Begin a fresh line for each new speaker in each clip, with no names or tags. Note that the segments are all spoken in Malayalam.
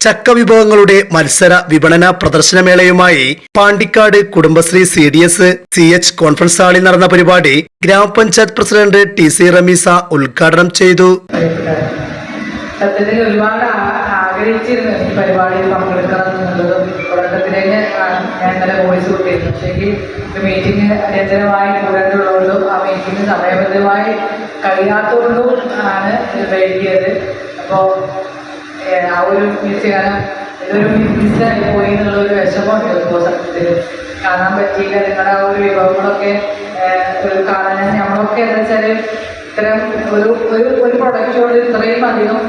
ചക്ക വിഭവങ്ങളുടെ മത്സര വിപണന പ്രദർശനമേളയുമായി Pandikkad Kudumbashree C D S C H conference ഹാളിൽ നടന്ന പരിപാടി ഗ്രാമപഞ്ചായത്ത് പ്രസിഡന്റ് ടി സി റമീസ ഉദ്ഘാടനം ചെയ്തു.
സത്യത്തിൽ ഒരുപാട് പക്ഷേങ്കിൽ മീറ്റിംഗ് ആ ആണ് വൈകിയത് അപ്പോൾ ആ ഒരു മിസ് കാരണം ഇതൊരു മിസ്സായി പോയി എന്നുള്ള ഒരു വിഷമമുണ്ട് ഇപ്പോൾ സത്യത്തിൽ. കാണാൻ പറ്റിയില്ല. നിങ്ങളുടെ ആ ഒരു വിഭവങ്ങളൊക്കെ കാണാൻ നമ്മളൊക്കെ എന്താ വെച്ചാൽ ഇത്തരം ഒരു ഒരു ഒരു പ്രൊഡക്റ്റോട് ഇത്രയും അധികം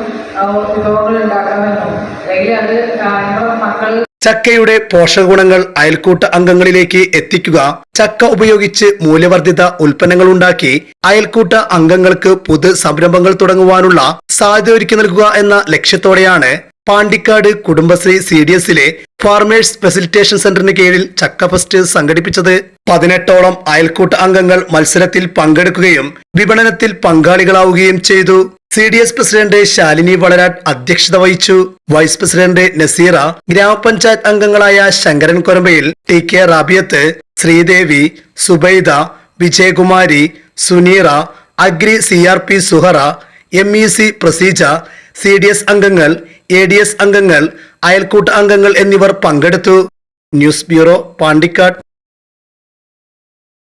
വിഭവങ്ങൾ ഉണ്ടാക്കാമെന്നും അല്ലെങ്കിൽ അത് നമ്മുടെ മക്കൾ
ചക്കയുടെ പോഷകഗുണങ്ങൾ അയൽക്കൂട്ട അംഗങ്ങളിലേക്ക് എത്തിക്കുക. ചക്ക ഉപയോഗിച്ച് മൂല്യവർദ്ധിത ഉൽപ്പന്നങ്ങൾ ഉണ്ടാക്കി അയൽക്കൂട്ട അംഗങ്ങൾക്ക് പുതു സംരംഭങ്ങൾ തുടങ്ങുവാനുള്ള സാധ്യത ഒരുക്കി നൽകുക എന്ന ലക്ഷ്യത്തോടെയാണ് പാണ്ടിക്കാട് കുടുംബശ്രീ സി ഡി എസിലെ ഫാർമേഴ്സ് ഫെസിലിറ്റേഷൻ സെന്ററിന് കീഴിൽ ചക്ക ഫെസ്റ്റ് സംഘടിപ്പിച്ചത്. പതിനെട്ടോളം അയൽക്കൂട്ട അംഗങ്ങൾ മത്സരത്തിൽ പങ്കെടുക്കുകയും വിപണനത്തിൽ പങ്കാളികളാവുകയും ചെയ്തു. C D S president Shalini Valarat അധ്യക്ഷത വഹിച്ചു. വൈസ് പ്രസിഡന്റ് നസീറ ഗ്രാമപഞ്ചായത്ത് അംഗങ്ങളായ Sankaran Korambayil T K Rabiyath Sreedevi Subaida Vijayakumari Suneera agri C R P Suhara M E C Praseeja C D S അംഗങ്ങൾ എ ഡി എസ് അംഗങ്ങൾ അയൽക്കൂട്ട അംഗങ്ങൾ എന്നിവർ പങ്കെടുത്തു. News bureau Pandikkad.